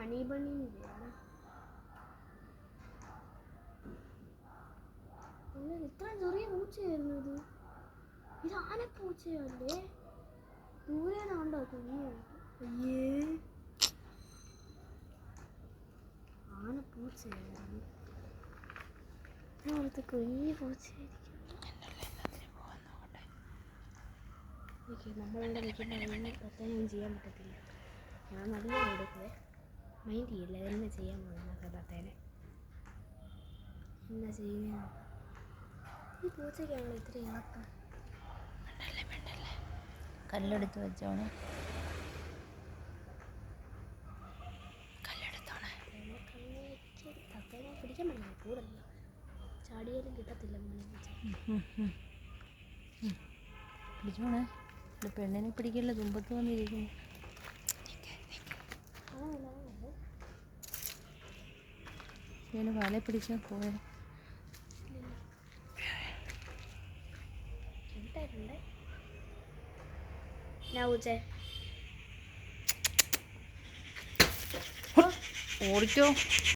Honey ബണ്ണിയാണ് ഇത്ര ചെറിയ പൂച്ചയായിരുന്നു ഇത് ഇത് ആനപ്പൂച്ചയല്ലേ ദൂരെയാണോ കുഞ്ഞു അയ്യേ ആനപ്പൂച്ചയായിരുന്നു അവിടുത്തെ കുഞ്ഞു പൂച്ചയായിരിക്കും ഓക്കെ അതിന് പ്രത്യേകം ചെയ്യാൻ പറ്റത്തില്ല ഞാൻ നല്ല കൊടുക്കുവേ മൈൻഡ് ചെയ്യില്ല എന്നെ ചെയ്യാൻ പോകുന്ന കഥാത്തേനെ എന്താ ചെയ്യുക ഈ പൂച്ചയ്ക്കാണല്ലോ ഇത്ര ഇളക്കം കല്ലെടുത്ത് വെച്ചോണേ. കല്ലെടുത്തോണേ. തത്തേനെ പിടിക്കാൻ പറ്റില്ല കൂടല്ല? ചാടിയാലും കിട്ടത്തില്ല മോനെ പിടിച്ചോണേ. പെണ്ണിനെ പിടിക്കല്ല തുമ്പത്ത് വന്നിരിക്കുന്നു. ഞാൻ വല പിടിച്ചാൽ പോയത് ഓടിക്കോ